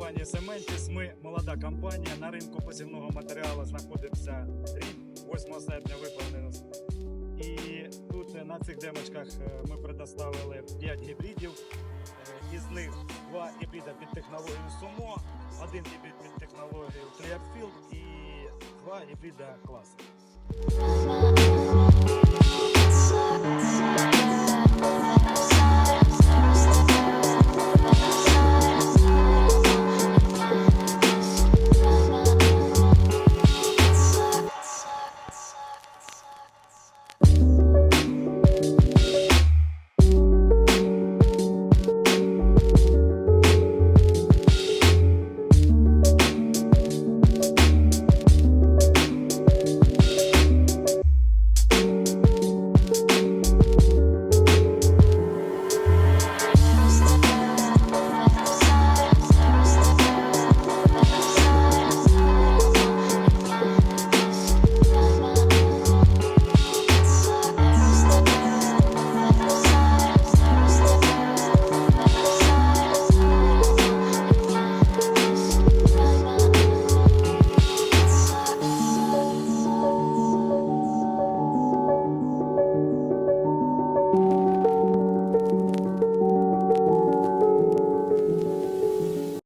компанії Сементіс. Ми молода компанія. На ринку посівного матеріалу знаходиться рік, 8 серпня виповнилось. І тут е, на цих демочках е, ми предоставили 5 гібридів. Е, із них два гібрида під технологією Сумо, один гібрид під технологією Clearfield і два гібрида класу.